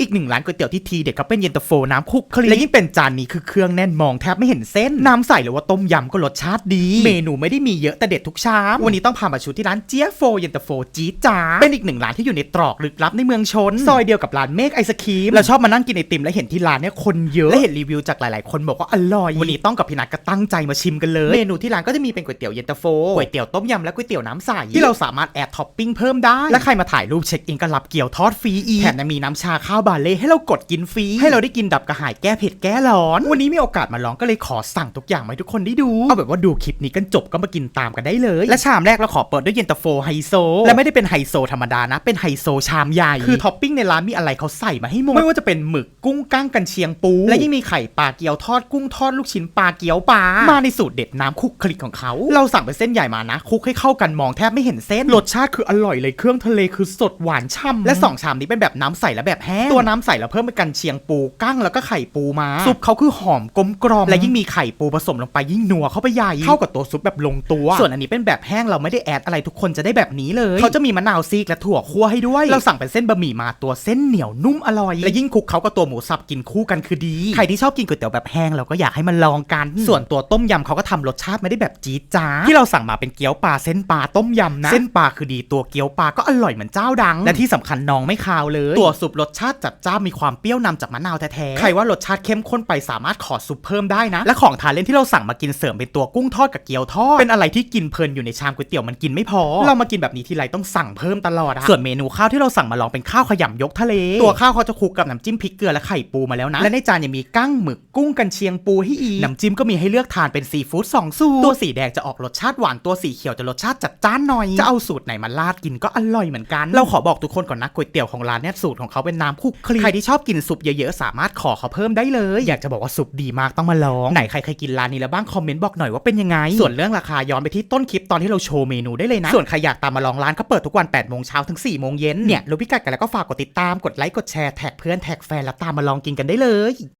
อีกหนึ่งร้านก๋วยเตี๋ยวที่ทีเด็ดเขาเป็นเย็นตาโฟน้ำคลุกคลีและยิ่งเป็นจานนี้คือเครื่องแน่นมองแทบไม่เห็นเส้น น้ำใสหรือว่าต้มยำก็รสชาติดี เมนูไม่ได้มีเยอะแต่เด็ดทุกชามวันนี้ต้องพามาชูที่ร้านเจี๊ยโฟเย็นตาโฟจี๊ดจ้าเป็นอีกหนึ่งร้านที่อยู่ในตรอกลึกลับในเมืองชน ซอยเดียวกับร้านเมฆไอศครีมเราชอบมานั่งกินไอติมและเห็นที่ร้านเนี่ยคนเยอะและเห็นรีวิวจากหลาย ๆ คนบอกว่าอร่อยวันนี้ต้องกับพี่นัทก็ตั้งใจมาชิมกันเลยเมนูที่ร้านก็จะมีเป็นก๋วยเตี๋ยวเย็นตาโฟก๋วยเตี๋ยวต้มยำและก๋วยเตี๋ยวน้ำใสที่เราสามารถแอดท็อปปิ้งเพิ่มได้และใครมาถ่ายรูปเช็คอินก็รับเกี๊ยวทอดฟรีอีกแถมยังมีน้ำชาข้าวบาเล่ให้เรากดกินฟรี ให้เราได้กินดับกระหายแก้เผ็ดแก้ร้อน วันนี้มีโอกาสมาลองก็เลยขอสั่งทุกอย่างมาทุกคนได้ดู เอาแบบว่าดูคลิปนี้กันจบก็มากินตามกันได้เลย และชามแรกเราขอเปิดด้วยเย็นตาโฟไฮโซ และไม่ได้เป็นไฮโซธรรมดานะ เป็นไฮโซชามใหญ่ คือท็อปปิ้งในร้านมีอะไรเขาใส่มาให้หมด ไม่ว่าจะเป็นหมึกกุ้งก้างกันเชียงปู และยังมีไข่ปลาเกี๊ยวทอดกุ้งทอดลูกชิ้นปลาเกี๊ยวปลา มาในสูตรเด็ดน้ำคลุกคลิกของเขา เราสั่งเป็นเส้นใหญ่มานะคลุกให้เข้ากันมองแทบไม่เห็นเส้น รสชาติคืออร่อยเลยเครื่องทะเลคือสดหวานช่ำและสองชามนี้เป็นแบบน้ำใสและแบบแห้งตัวน้ำใสเราเพิ่มเป็นกันเชียงปูกั้งแล้วก็ไข่ปูมาซุปเขาคือหอมกลมกล่อมและยิ่งมีไข่ปูผสมลงไปยิ่งนัวเข้าไปใหญ่เข้ากับตัวซุปแบบลงตัว ส่วนอันนี้เป็นแบบแห้งเราไม่ได้แอดอะไรทุกคนจะได้แบบนี้เลยเขาจะมีมะนาวซีกและถั่วคั่วให้ด้วย เราสั่งเป็นเส้นบะหมี่มาตัวเส้นเหนียวนุ่มอร่อยและยิ่งคลุกเขากับตัวหมูสับกินคู่กันคือดีใครที่ชอบกินก๋วยเตี๋ยวแบบแห้งเราก็อยากให้มันลองกัน ส่วนตัวต้มยำเขาก็ทำรสชาติไม่ได้แบบจี๊ดจ้าดที่เราสั่งมาเป็นเกี๊ยวปลาเส้นปลาต้มยำนะเส้นปลาคือดีตัวเกี๊ยวปลาก็อร่อยเหมือนเจ้าดัง และที่สำคัญน้องไม่คาวเลย ตัวซุปรสชาติจัดจ้านมีความเปรี้ยวนำจากมะนาวแท้ๆ ใครว่ารสชาติเข้มข้นไปสามารถขอซุปเพิ่มได้นะ และของทานเล่นที่เราสั่งมากินเสริมเป็นตัวกุ้งทอดกับเกี๊ยวทอด เป็นอะไรที่กินเพลินอยู่ในชามก๋วยเตี๋ยวมันกินไม่พอ เรามากินแบบนี้ทีไรต้องสั่งเพิ่มตลอดอะส่วนเมนูข้าวที่เราสั่งมาลองเป็นข้าวขยำยกทะเล ตัวข้าวเขาจะคลุกกับน้ำจิ้มพริกเกลือและไข่ปูมาแล้วนะ และในจานยังมีกั้งหมึกกุ้งกันเชียงปูให้อีกน้ำจิ้มก็มีให้เลือกทานเป็นซีฟู้ดสองสูตรตัวสีแดงจะออกรสชาติหวานตัวสีเขียวจะรสชาติจัดจ้านหน่อยจะเอาสูตรไหนมาราดกินก็อร่อยเหมือนกัน เราขอบอกทุกคนก่อนนะก๋วยเตี๋ยวของร้านเนี่ยสูตรของเขาเป็นน้ำคลุกคลีใครที่ชอบกินซุปเยอะๆ สามารถขอเขาเพิ่มได้เลย อยากจะบอกว่าซุปดีมากต้องมาลอง ไหนใครเคยกินร้านนี้แล้วบ้างคอมเมนต์บอกหน่อยว่าเป็นยังไง ส่วนเรื่องราคาย้อนไปที่ต้นคลิปตอนที่เราโชว์เมนูได้เลยนะ ส่วนใครอยากตามมาลองร้านเขาเปิดทุกวัน8โมงเช้าถึง4โมงเย็นเนี่ยรู้พิกัดกันแล้วก็ฝากกดติดตามกดไลค์กดแชร์แท็กเพื่อนแท็กแฟนแล้วตามมาลองกินกันได้เลย